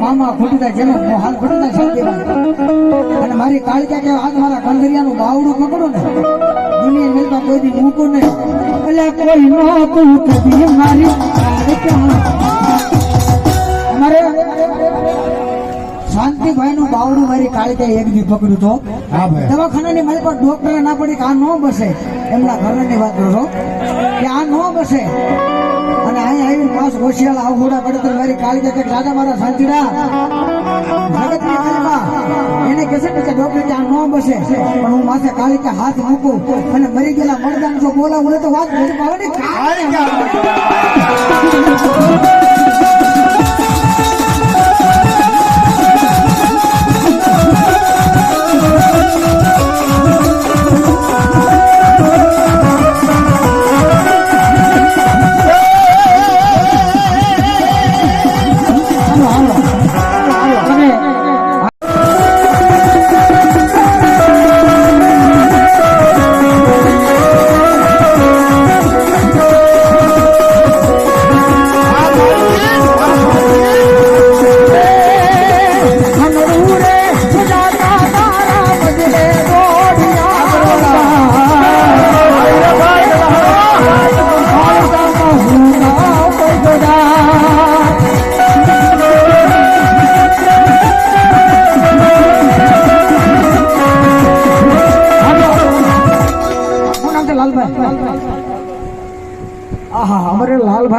મામા ખોટું જેનો હાલ ખૂટી જાય શું શાંતિભાઈ અને મારી કાળજા કે આજ મારા કંદરિયાનું બાવડું પકડો ને દુનિયા મિલતા કોઈ દી મૂકું નહીં એટલે કોઈ નો તું કદી મારી. અમારે શાંતિભાઈ નું બાવડું મારી કાળજા એક દી પકડ્યું તો? દવાખાનાની મારી પણ ડોક્ટરે ના પડી કે આ ન બસે? એમના ઘરની વાત કરો કે આ ન બસે? અને અહીંયા આવીને પાસ હોશિયાર આવઘોડા પડે તો મારી કાળી કે રાજા મારા શાંતિડા જગતની કલ્પા એને કહેશે ડોક્ટર ત્યાં નો બસે. પણ હું માથે કાળી કે હાથ મૂકું અને મરી ગયેલા મરદાન જો બોલાવું ને તો વાત નથી પાડવાની લાલભાઈ? આહા અમારે લાલભાઈ